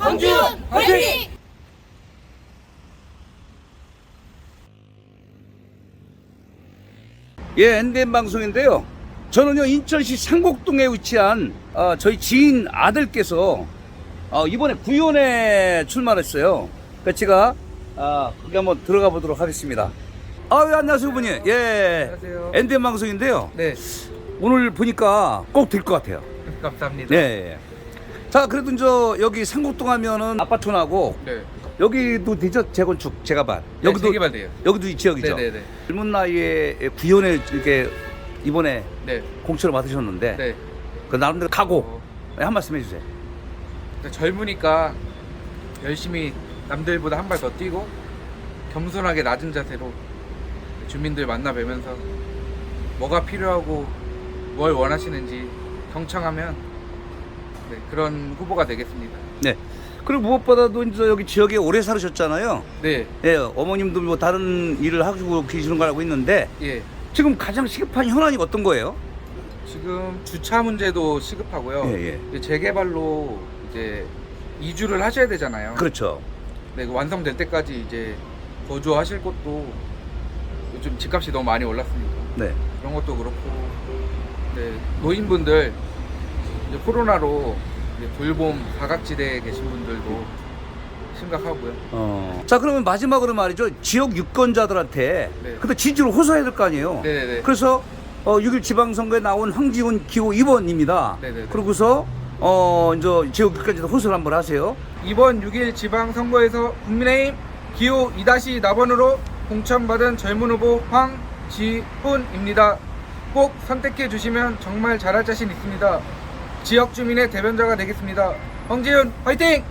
황지훈 화이팅! 예, NDN 방송인데요. 저는요, 인천시 상곡동에 위치한 어, 저희 지인 아들께서 어, 이번에 구연에 출마했어요. 그래서 제가 아, 거기 한번 들어가 보도록 하겠습니다. 아, 예, 안녕하세요, 분이. 예. 안녕하세요. NDN 방송인데요. 네, 오늘 보니까 꼭 될 것 같아요. 감사합니다. 네. 예. 자, 그래도 저 여기 상곡동 하면은 아파트나고 네. 여기도 되죠? 재건축, 재개발. 네, 재개발돼요. 여기도 이 지역이죠. 네 네 네. 젊은 나이에 구연에 이렇게 이번에 네. 공천을 받으셨는데 네. 그 나름대로 각오 어, 한 말씀 해주세요. 그러니까 젊으니까 열심히 남들보다 한 발 더 뛰고 겸손하게 낮은 자세로 주민들 만나 뵈면서 뭐가 필요하고 뭘 원하시는지 경청하면 네, 그런 후보가 되겠습니다. 네. 그리고 무엇보다도 이제 여기 지역에 오래 살으셨잖아요. 네, 예, 어머님도 뭐 다른 일을 하시고 계시는 걸 알고 있는데 예. 지금 가장 시급한 현안이 어떤 거예요? 지금 주차 문제도 시급하고요. 예, 예. 이제 재개발로 이제 이주를 하셔야 되잖아요. 그렇죠. 네, 그 완성될 때까지 이제 거주하실 곳도 요즘 집값이 너무 많이 올랐으니까 네. 그런 것도 그렇고 네, 노인분들 이제 코로나로 이제 돌봄 사각지대에 계신 분들도 심각하고요. 어. 자, 그러면 마지막으로 말이죠. 지역 유권자들한테 네. 근데 지지를 호소해야 될 거 아니에요. 네네네. 그래서 어, 6일 지방선거에 나온 황지훈 기호 2번입니다. 네네네. 그러고서 어, 이제 지역 유권자들 호소를 한번 하세요. 이번 6일 지방선거에서 국민의힘 기호 2다시 나번으로 공천받은 젊은 후보 황지훈입니다. 꼭 선택해 주시면 정말 잘할 자신 있습니다. 지역 주민의 대변자가 되겠습니다. 황지훈 화이팅!